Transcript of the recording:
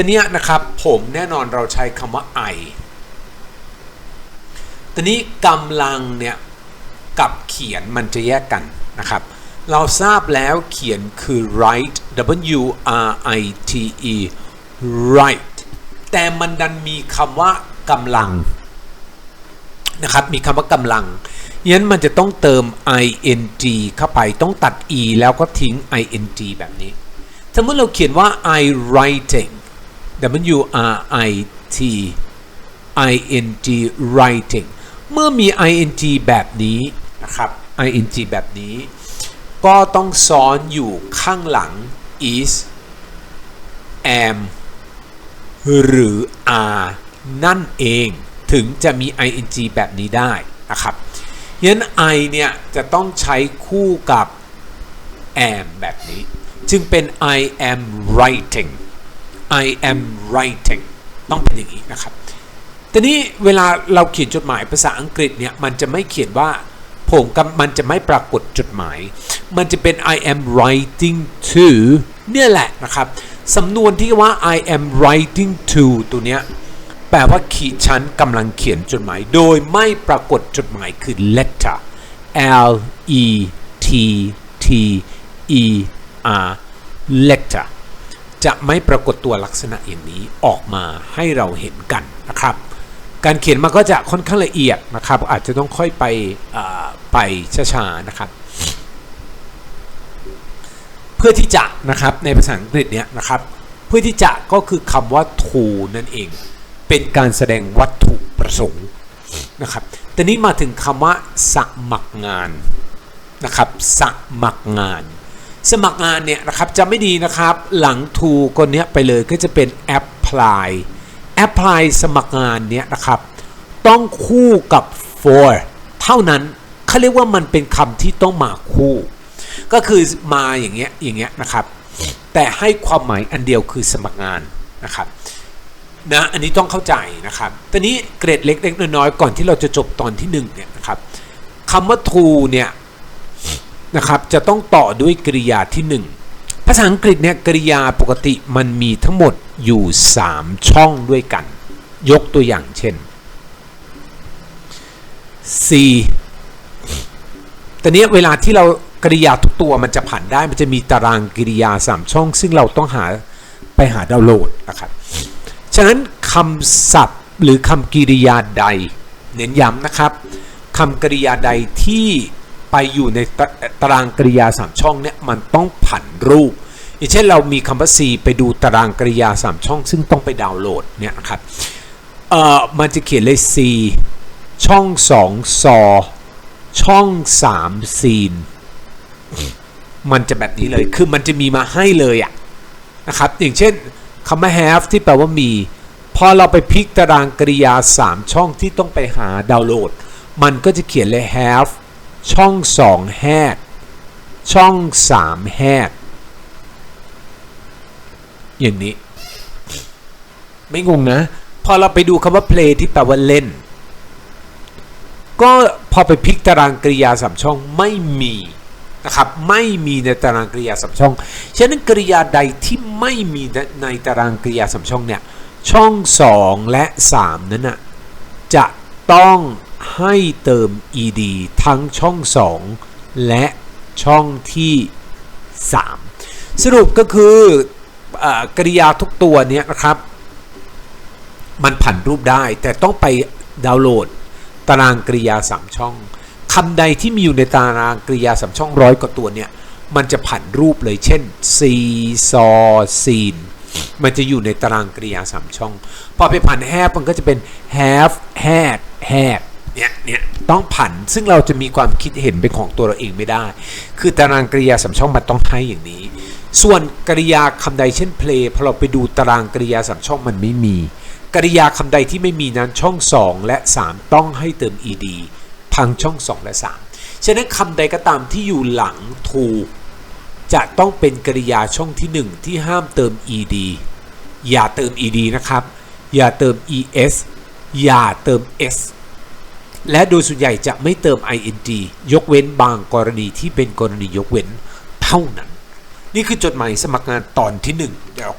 แต่เนี้ยนะครับผมแน่นอนเราใช้คำว่า I แต่นี้กำลังเนี่ยกับเขียนมันจะแยกกันนะครับเราทราบแล้วเขียนคือ write W R I T E write แต่มันดันมีคำว่ากำลังนะครับมีคำว่ากำลังยันมันจะต้องเติม ing เข้าไปต้องตัด e แล้วก็ทิ้ง ing แบบนี้ สมมติเราเขียนว่า I writing W R I T I N G writing เมื่อมี ing แบบนี้นะครับ ing แบบนี้ ก็ต้องซ้อนอยู่ข้างหลัง is am หรือ are นั่นเองถึงจะมี ing แบบนี้ได้นะครับยัน I เนี่ยจะต้องใช้คู่กับ am แบบนี้ จึงเป็น I am writing I am writing ต้องเป็นอย่างนี้นะครับแต่นี้เวลาเราเขียนจดหมายภาษาอังกฤษเนี่ยมันจะไม่เขียนว่าผมกับมันจะไม่ปรากฏจดหมาย มันจะเป็น I am writing to เนี่ยแหละนะครับสำนวนที่ว่า I am writing to ตัวเนี้ยแปลว่าขีฉันกำลังเขียนจดหมาย โดยไม่ปรากฏจดหมายคือ letter L E T T E R letter จะไม่ปรากฏตัวลักษณะอย่างนี้ออกมาให้เราเห็นกันนะครับ การเขียนมันก็จะค่อนข้างละเอียดนะครับ อาจจะต้องค่อยไปไปช้าๆนะครับ เพื่อที่จะนะครับในภาษาอังกฤษเนี้ยนะครับ เพื่อที่จะก็คือคำว่า to นั่นเอง เป็นการแสดงวัตถุประสงค์นะครับแต่นี้มาถึงคำว่าสมัครงานนะครับสมัครงาน สมัครงานเนี่ยนะครับจะไม่ดีนะครับหลัง to คนนี้ไปเลยก็จะเป็น apply apply สมัครงานเนี่ยนะครับ ต้องคู่กับ for เท่านั้นเขาเรียกว่ามันเป็นคำที่ต้องมาคู่ ก็คือมาอย่างเงี้ยอย่างเงี้ยนะครับ แต่ให้ความหมายอันเดียวคือสมัครงานนะครับนะอันนี้ต้องเข้าใจนะครับตอนนี้เกรดเล็กๆน้อยๆก่อนที่เราจะจบตอนที่1เนี่ยนะครับคำว่า to เนี่ย นะครับจะต้องต่อด้วยกริยาที่ 1 ภาษาอังกฤษเนี่ยกริยาปกติมันมีทั้งหมดอยู่ 3 ช่องด้วยกัน ยกตัวอย่างเช่น C ตอนนี้เวลาที่เรากริยาทุกตัวมันจะผ่านได้มันจะมีตารางกริยา 3 ช่อง ซึ่งเราต้องหาไปหาดาวน์โหลดนะครับฉะนั้นคำศัพท์หรือคำกริยาใด เน้นย้ำนะครับคำกริยาใดที่ ไปอยู่ในตารางกริยา 3 ช่องเนี่ยมันต้องผันรูปอย่างเช่นเรามีคำว่า C ไปดูตารางกริยา 3 ช่อง ซึ่งต้องไปดาวน์โหลดเนี่ยนะครับเอ่อมันจะเขียนเลย C ช่อง 2 ซอ ช่อง 3 ซีน มันจะแบบนี้เลย คือมันจะมีมาให้เลยอะนะครับ อย่างเช่นคำว่า have ที่แปลว่ามี พอเราไปพลิกตารางกริยา 3 ช่องที่ต้องไปหาดาวน์โหลด มันก็จะเขียนเลย have ช่อง2 had ช่อง3 had อย่างนี้ ไม่งงนะ พอเราไปดูคำว่า play ที่แปลว่าเล่น ก็พอไปพลิกตารางกริยาสามช่องไม่มีนะครับไม่มีในตารางกริยาสามช่อง ฉะนั้นกริยาใดที่ไม่มีในตารางกริยาสามช่องเนี่ยช่อง 2 และ 3 นั้นนะจะต้อง ให้เติม ed ทั้งช่อง 2 และช่องที่ 3 สรุปก็คือกริยาทุกตัวเนี้ยนะครับ มันผันรูปได้แต่ต้องไปดาวน์โหลดตารางกริยา 3 ช่องคำใดที่มีอยู่ในตารางกริยา 3 ช่องร้อยกว่าตัวเนี่ยมันจะผันรูปเลยเช่นซีซอซีนมันจะอยู่ในตารางกริยา 3 ช่อง พอไปผัน have มันก็จะเป็น have had had เนี่ยเนี่ยต้องผันซึ่งเราจะมีความคิดเห็นเป็นของตัวเราเองไม่ได้ คือตารางกริยา3ช่องมันต้องให้อย่างนี้ ส่วนกริยาคำใดเช่น play พอเราไปดูตารางกริยา3ช่องมันไม่มี กริยาคำใดที่ไม่มีนั้นช่อง 2 และ 3 ต้องให้เติม ed ทั้งช่อง 2 และ 3 ฉะนั้นคำใดก็ตามที่อยู่หลัง to จะต้องเป็นกริยาช่องที่ 1 ที่ห้ามเติม ed อย่าเติม ed นะครับ อย่าเติม es อย่าเติม s และโดยส่วนใหญ่จะไม่เติม ind ยกเว้นบางกรณีที่เป็นกรณียกเว้นเท่านั้น นี่คือจดหมายสมัครงานตอนที่ 1 เดี๋ยวค่อย